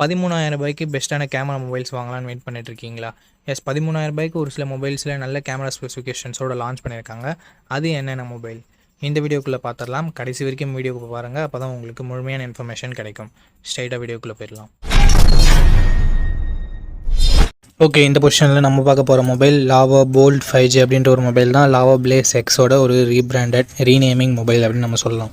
பதிமூணாயிரம் ரூபாய்க்கு பெஸ்ட்டான கேமரா மொபைல்ஸ் வாங்கலாம்னு வெயிட் பண்ணிட்டு இருக்கீங்களா எஸ் பதிமூணாயிரம் ரூபாய்க்கு ஒரு சில மொபைல்ஸில் நல்ல கேமரா ஸ்பெசிஃபிகேஷன்ஸோட லான்ச் பண்ணியிருக்காங்க. அது என்னென்ன மொபைல் இந்த வீடியோக்குள்ளே பார்த்துடலாம். கடைசி வரைக்கும் வீடியோக்கு பாருங்கள் அப்போ தான் உங்களுக்கு முழுமையான இன்ஃபர்மேஷன் கிடைக்கும். ஸ்ட்ரைட்டாக வீடியோக்குள்ளே போயிடலாம். ஓகே இந்த பொசிஷனில் நம்ம பார்க்க போகிற mobile Lava bolt five G அப்படின்ற ஒரு மொபைல் தான் லாவா பிளேஸ் எக்ஸோட ஒரு ரீபிராண்டட் ரீநேமிங் மொபைல் அப்படின்னு நம்ம சொல்லலாம்.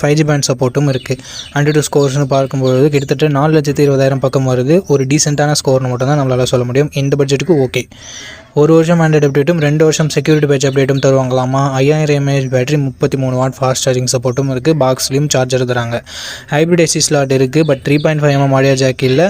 ஃபைவ் ஜி பேண்ட் சப்போர்ட்டும் இருக்குது ஹண்ட்ரட் டூ ஸ்கோர்ஸ்னு பார்க்கும்போது கிட்டத்தட்ட நாலு லட்சத்து இருபதாயிரம் பக்கம் வருது. ஒரு டீசெண்டான ஸ்கோர்னு மட்டும் தான் நம்மளால் சொல்ல முடியும். இந்த பட்ஜெட்டுக்கு ஓகே ஒரு வருஷம் ஆண்ட்ராய்டு அப்டேட்டும் ரெண்டு வருஷம் செக்யூரிட்டி பேட்ச் அப்டேட்டும் தருவாங்களாமா? ஐயாயிரம் எம்ஏஹெச் பேட்டரி முப்பத்தி மூணு வாட் ஃபாஸ்ட் சார்ஜிங் சப்போர்ட்டும் இருக்குது பாக்ஸ்லேயும் சார்ஜர் தராங்க. ஹைப்ரிட் எஸ்சி ஸ்லாட் இருக்குது but three point five mm audio jack இல்லை.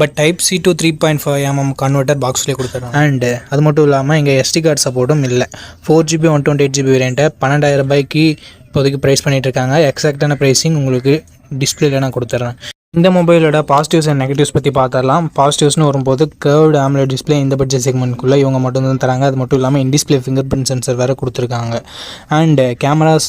But type C two three point five mm converter பாக்ஸ்லேயே கொடுத்துருக்காங்க அண்டு அது மட்டும் இல்லாமல் இங்கே எஸ்டி கார்டு சப்போர்ட்டும் இல்லை. Four GB one twenty eight GB வேரியண்ட்டை பன்னெண்டாயிரம் ரூபாய்க்கு இப்போதைக்கு ப்ரைஸ் பண்ணிகிட்டு இருக்காங்க எக்ஸாக்டான ப்ரைஸிங் உங்களுக்கு டிஸ்பிளேல நான் கொடுத்துட்றேன் இந்த மொபைலோட பாசிட்டிவ்ஸ் அண்ட் நெகட்டிவ்ஸ் பற்றி பார்த்துடலாம் பாசிட்டிவ்ஸ்னு வரும்போது கேர்வ்டு ஆம்லெட் டிஸ்ப்ளே இந்த பட்ஜெட் செக்மெண்ட்குள்ளே இவங்க மட்டும் தான் தராங்க. அது மட்டும் இல்லாமல் in display fingerprint sensor வேறு கொடுத்துருக்காங்க. அண்டு கேமராஸ்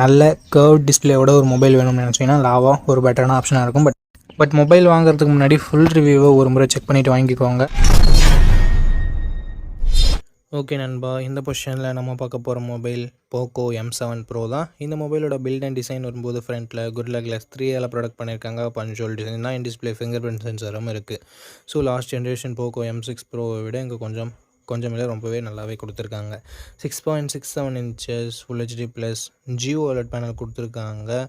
நல்ல கேர்வ் டிஸ்பிளேயோட ஒரு மொபைல் வேணும்னு நினச்சிங்கன்னா லாவா ஒரு பெட்டரான ஆப்ஷனாக இருக்கும். பட் பட் மொபைல் வாங்குறதுக்கு முன்னாடி ஃபுல் ரிவ்யூவை ஒரு முறை செக் பண்ணிவிட்டு வாங்கிக்கோங்க. ஓகே நண்பா. இந்த பொசிஷனில் நம்ம பார்க்க போகிற mobile Poco M seven pro தான். இந்த மொபைலோட பில்ட் அண்ட் டிசைன் வரும்போது ஃப்ரண்ட்டில் குட்ல கிளாஸ் த்ரீ எல்லாம் ப்ராடக்ட் பண்ணியிருக்காங்க பஞ்சோல் டிசைன் தான். இன் டிஸ்பிளே ஃபிங்கர் பிரிண்ட் சென்சரும் இருக்குது so last generation Poco M six ப்ரோவை விட இங்கே கொஞ்சம் கொஞ்சம் இல்லை ரொம்பவே நல்லாவே கொடுத்துருக்காங்க. Six point six seven inches full HD plus Jio அலர்ட் பேனல் கொடுத்துருக்காங்க.